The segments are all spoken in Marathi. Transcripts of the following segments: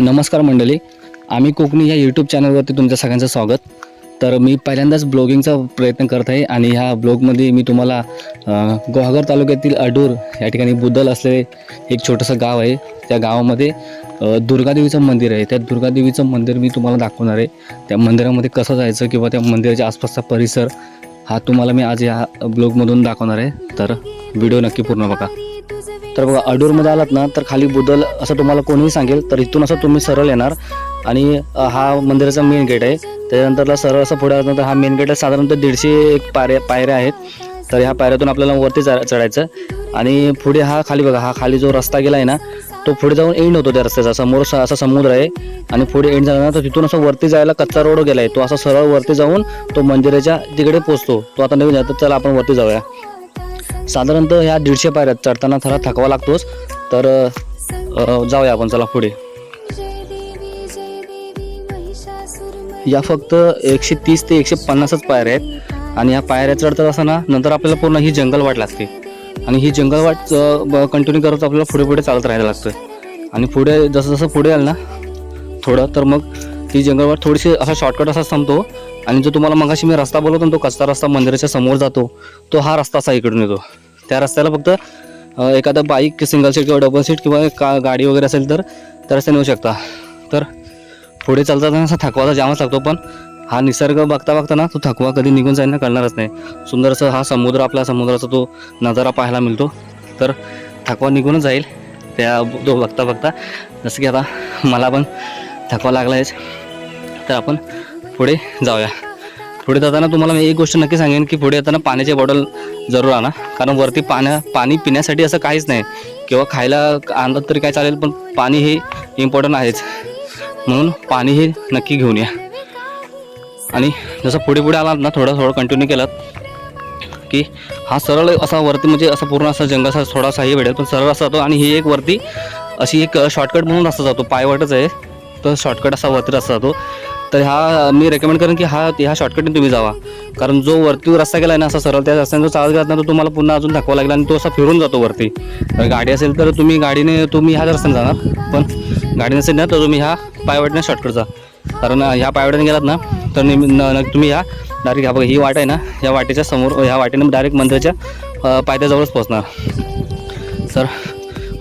नमस्कार मंडळी आम्ही कोकणी या यूट्यूब चॅनलवरती तुमच्या सगळ्यांचं स्वागत. तर मी पहिल्यांदाच ब्लॉगिंगचा प्रयत्न करत आहे आणि ह्या ब्लॉगमध्ये मी तुम्हाला अ, गुहागर तालुक्यातील अडूर या ठिकाणी बुद्दल असलेले एक छोटंसं गाव आहे. त्या गावामध्ये दुर्गादेवीचं मंदिर आहे. त्या दुर्गादेवीचं मंदिर मी तुम्हाला दाखवणार आहे. त्या मंदिरामध्ये कसं जायचं किंवा त्या मंदिराच्या आसपासचा परिसर हा तुम्हाला मी आज या ब्लॉगमधून दाखवणार आहे. तर व्हिडिओ नक्की पूर्ण बघा. तर बघा अडूरमध्ये आलात ना तर खाली बुदल असं तुम्हाला कोणीही सांगेल तर इथून असं तुम्ही सरळ येणार. आणि हा मंदिराचा मेन गेट आहे. त्याच्यानंतरला सरळ असं पुढे आल्यानंतर हा मेन गेट साधारणतः दीडशे एक पायऱ्या पायऱ्या आहेत. तर ह्या पायऱ्यातून आपल्याला वरती चढ चढायचं आणि पुढे हा खाली बघा हा खाली जो रस्ता गेला आहे ना तो पुढे जाऊन एंड होतो त्या रस्त्याचा. समोर असा समुद्र आहे. आणि पुढे एंड झाला ना तर तिथून असं वरती जायला कच्चा रोड गेला आहे तो असा सरळ वरती जाऊन तो मंदिराच्या तिकडे पोचतो तो आता नवीन तर चला आपण वरती जाऊया. साधारणतः ह्या दीडशे पायऱ्यात चढताना थोडा थकवा लागतोच तर जाऊया आपण चला पुढे. या फक्त एकशे तीस ते एकशे पन्नासच पायऱ्या आहेत आणि या पायऱ्या चढतात असताना नंतर आपल्याला पूर्ण ही जंगल वाट लागते. आणि ही जंगल वाट कंटिन्यू करत आपल्याला पुढे पुढे चालत राहायला लागतं आणि पुढे जसं जसं पुढे आलं ना थोडं तर मग ती जंगलवाट थोडीशी असा शॉर्टकट असा संपतो आणि जो तुम्हाला मगाशी मी रस्ता बोलवतो ना तो कच्चा रस्ता मंदिराच्या समोर जातो तो हा रस्ता असा इकडून येतो. त्या रस्त्याला फक्त एखादा बाईक सिंगल सीट किंवा डबल सीट किंवा का गाडी वगैरे असेल तर त्या रस्त्याने येऊ शकता. तर पुढे चालताना असा थकवाचा जामच लागतो पण हा निसर्ग बघता बघता ना तो थकवा कधी निघून जाईल ना कळणारच नाही. सुंदर असं हा समुद्र आपला समुद्राचा तो नजारा पाहायला मिळतो. तर थकवा निघूनच जाईल त्या तो बघता बघता. जसं की आता मला पण थकवा लागला आहेच तर आपण पुढे जाऊया. पुढे जाताना तुम्हाला मी एक गोष्ट नक्की सांगेन की पुढे येताना पाण्याची बॉटल जरूर आणा. कारण वरती पाण्या पाणी पिण्यासाठी असं काहीच नाही. किंवा खायला आणलं तरी काय चालेल पण पाणी हे इम्पॉर्टंट आहेच. म्हणून पाणी हे नक्की घेऊन या. आणि जसं पुढे पुढे आलात ना थोडं थोडं कंटिन्यू केलात की हा सरळ असा वरती म्हणजे असं पूर्ण असा जंगल असा थोडासा हे भेटेल पण सरळ असा जातो आणि ही एक वरती अशी एक शॉर्टकट म्हणून रस्ता जातो. पायवाटच आहे तर शॉर्टकट असा वरती रस्ता जातो. तर हा मी रेकमेंड करेन की हा ह्या शॉर्टकटने तुम्ही जावा. कारण जो वरती रस्ता गेला आहे ना असा सरळ त्या रस्त्याने जो चालत गेला ना तो तुम्हाला पुन्हा अजून थकवा लागला आणि तो असा फिरून जातो वरती. तर गाडी असेल तर तुम्ही गाडीने तुम्ही ह्या रस्त्याने जाणार. पण गाडी नसेल ना तर तुम्ही ह्या पायवाटने शॉर्टकट जा. कारण ह्या पायवाट्याने गेलात ना तर न- तुम्ही ह्या डायरेक्ट ह्या बघा ही वाट आहे ना ह्या वाटेच्या समोर ह्या वाटेने डायरेक्ट मंदिराच्या पायथ्याजवळच पोहोचणार. तर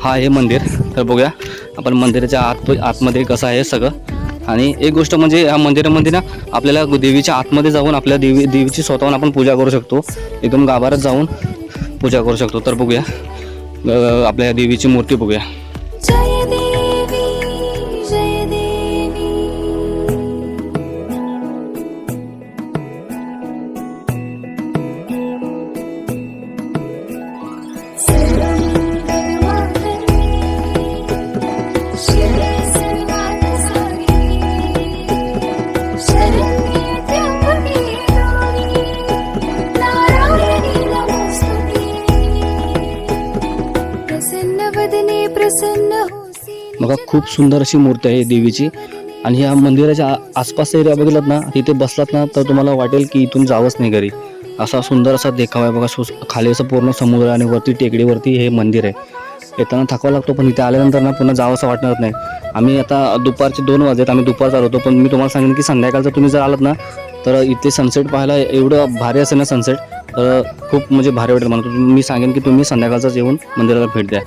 हा हे मंदिर. तर बघूया आपण मंदिराच्या आत आतमध्ये कसं आहे सगळं. आणि एक गोष्ट म्हणजे या मंदिरामध्ये ना आपल्याला देवीच्या आतमध्ये जाऊन आपल्या देवी देवीची स्वतःहून आपण पूजा करू शकतो. एकदम गाभाऱ्यात जाऊन पूजा करू शकतो. तर बघूया. आपल्या देवीची मूर्ती बघूया. बघा खूप सुंदर अशी मूर्ती आहे देवीची. आणि ह्या मंदिराच्या आ- आसपासचा एरिया बघितलात ना तिथे बसलात ना तर तुम्हाला वाटेल की इथून जावंच नाही घरी. असा सुंदर असा देखावा आहे बघा सु- खाली असं पूर्ण समुद्र आणि वरती टेकडीवरती हे मंदिर आहे. येताना थकवा लागतो पण इथे आल्यानंतर ना पुन्हा जावं असं वाटणार नाही. आम्ही आता दुपारचे दोन वाजलेत आम्ही दुपार चालवतो पण मी तुम्हाला सांगेन की संध्याकाळचं तुम्ही जर आलात ना तर इथे सनसेट पाहायला एवढं भारी असेल ना सनसेट तर खूप म्हणजे भारी वाटेल मला. मी सांगेन की तुम्ही संध्याकाळचाच येऊन मंदिराला भेट द्या.